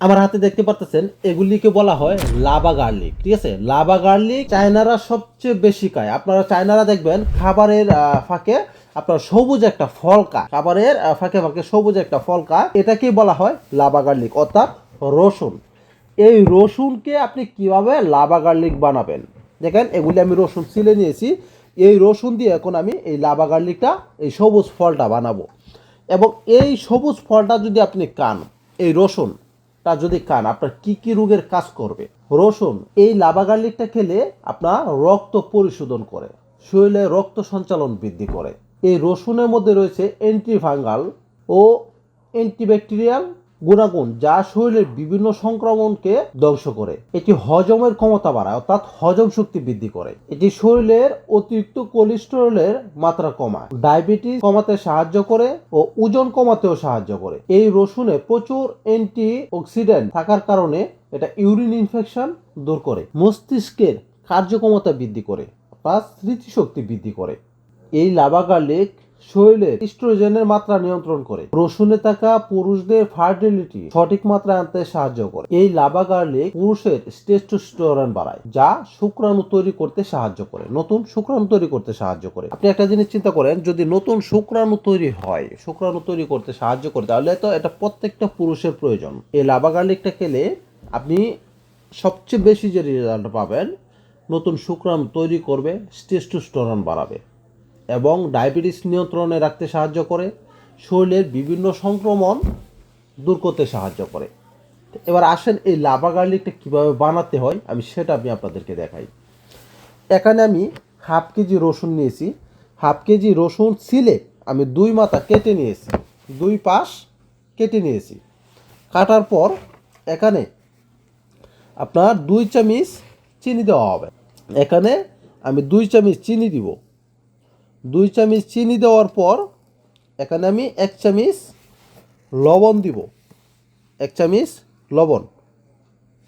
আমার হাতে দেখতে পারতেছেন, এগুলিকে বলা হয় লাভা গার্লিক, ঠিক আছে? লাভা গার্লিক চায়নারা সবচেয়ে বেশি খায়। আপনারা চায়নারা দেখবেন, খাবারের ফাঁকে আপনার সবুজ একটা ফল খায়। খাবারের ফাঁকে ফাঁকে সবুজ একটা ফল খায়। এটাকেই বলা হয় লাভা গার্লিক, অর্থাৎ রসুন। এই রসুনকে আপনি কীভাবে লাভা গার্লিক বানাবেন? দেখেন, এগুলি আমি রসুন ছিলে নিয়েছি। এই রসুন দিয়ে এখন আমি এই লাভা গার্লিকটা, এই সবুজ ফলটা বানাবো। এবং এই সবুজ ফলটা যদি আপনি কান এই রসুনটা যদি খান, আপনার কি কি রোগের কাজ করবে? রসুন, এই লাভা গার্লিকটা খেলে আপনার রক্ত পরিশোধন করে, শরীরে রক্ত সঞ্চালন বৃদ্ধি করে। এই রসুনের মধ্যে রয়েছে অ্যান্টিভাঙ্গাল ও অ্যান্টিব্যাকটেরিয়াল গুণাগুণ যা শরীরের বিভিন্ন সংক্রমণকে ধ্বংস করে। এটি হজমের ক্ষমতা বাড়ায়, অর্থাৎ হজম শক্তি বৃদ্ধি করে। এটি শরীরের অতিরিক্ত কোলেস্টেরলের মাত্রা কমায়, ডায়াবেটিস কমাতে সাহায্য করে ও ওজন কমাতেও সাহায্য করে। এই রসুনে প্রচুর অ্যান্টি অক্সিডেন্ট থাকার কারণে এটা ইউরিন ইনফেকশন দূর করে, মস্তিষ্কের কার্যক্ষমতা বৃদ্ধি করে প্লাস স্মৃতিশক্তি বৃদ্ধি করে। এই লাভা গার্লিক শরীরে ইস্ট্রোজেনের মাত্রা নিয়ন্ত্রণ করে। রসুনে থাকা পুরুষদের ফার্টিলিটি সঠিক মাত্রায় আনতে সাহায্য করে। এই লাভা গার্লিক পুরুষের টেস্টোস্টেরন বাড়ায়, যা শুক্রাণু তৈরি করতে সাহায্য করে। নতুন শুক্রাণু তৈরি করতে সাহায্য করে। আপনি একটা জিনিস চিন্তা করেন, যদি নতুন শুক্রাণু তৈরি হয়, শুক্রাণু তৈরি করতে সাহায্য করে, তাহলে তো এটা প্রত্যেকটা পুরুষের প্রয়োজন। এই লাভা গার্লিকটা খেলে আপনি সবচেয়ে বেশি যে রেজাল্ট পাবেন, নতুন শুক্রাণু তৈরি করবে, টেস্টোস্টেরন বাড়াবে। এবং ডায়াবেটিস নিয়ন্ত্রণে রাখতে সাহায্য করে, শরীরের বিভিন্ন সংক্রমণ দূর করতে সাহায্য করে। এবার আসেন এই লাভা গার্লিকটা কীভাবে বানাতে হয়, আমি সেটা আমি আপনাদেরকে দেখাই। এখানে আমি হাফ কেজি রসুন নিয়েছি। হাফ কেজি রসুন ছিলে আমি দুই মাথা কেটে নিয়েছি, দুই পাশ কেটে নিয়েছি। কাটার পর এখানে আপনার দুই চামিচ চিনি দেওয়া হবে। এখানে আমি দুই চামিচ চিনি দিব। দুই চামচ চিনি দেওয়ার পর এখানে আমি এক চামচ লবণ দিব। এক চামচ লবণ।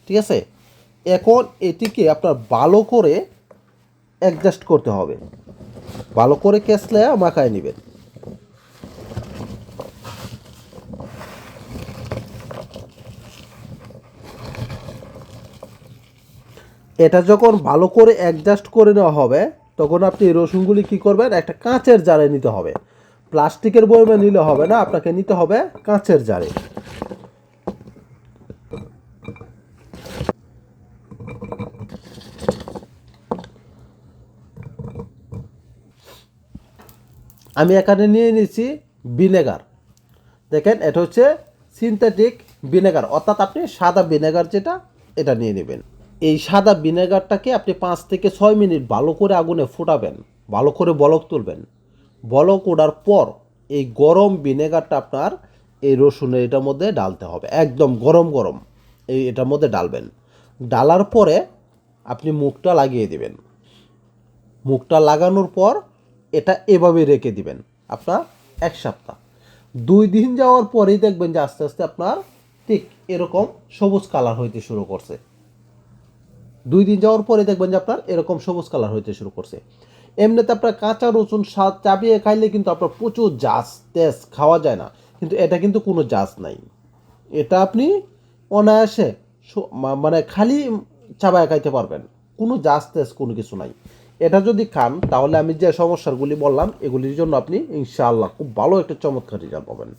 ঠিক আছে? এখন এটিকে আপনার ভালো করে অ্যাডজাস্ট করতে হবে। ভালো করে কেসলে মাখায় নেবেন। এটা যখন ভালো করে অ্যাডজাস্ট করে নেওয়া হবে তখন আপনি এই রসুনগুলি কী করবেন? একটা কাঁচের জারে নিতে হবে। প্লাস্টিকের বয়মে নিলে হবে না, আপনাকে নিতে হবে কাঁচের জারে। আমি এখানে নিয়ে নিয়েছি ভিনেগার। দেখেন, এটা হচ্ছে সিনথেটিক ভিনেগার অর্থাৎ আপনি সাদা ভিনেগার যেটা, এটা নিয়ে নেবেন। এই সাদা ভিনেগারটাকে আপনি পাঁচ থেকে ছয় মিনিট ভালো করে আগুনে ফোটাবেন, ভালো করে বলক তুলবেন। বলক ওঠার পর এই গরম ভিনেগারটা আপনার এই রসুনের এটার মধ্যে ডালতে হবে, একদম গরম গরম এই এটার মধ্যে ডালবেন। ডালার পরে আপনি মুখটা লাগিয়ে দিবেন। মুখটা লাগানোর পর এটা এভাবে রেখে দিবেন আপনার এক সপ্তাহ। দুই দিন যাওয়ার পরেই দেখবেন যে আস্তে আস্তে আপনার ঠিক এরকম সবুজ কালার হইতে শুরু করছে। দুই দিন যাওয়ার পরে দেখবেন যে আপনার এরকম সবুজ কালার হইতে শুরু করছে। এমনিতে আপনার কাঁচা রসুন স্বাদ চাপিয়ে খাইলে কিন্তু আপনার প্রচুর জাস, তেজ খাওয়া যায় না। কিন্তু এটা কিন্তু কোনো জাস নাই। এটা আপনি অনায়াসে মানে খালি চাবায় খাইতে পারবেন। কোনো জাস, তেজ কোনো কিছু নাই। এটা যদি খান, তাহলে আমি যে সমস্যাগুলি বললাম, এগুলির জন্য আপনি ইনশাআল্লাহ খুব ভালো একটা চমৎকার রেজাল্ট পাবেন।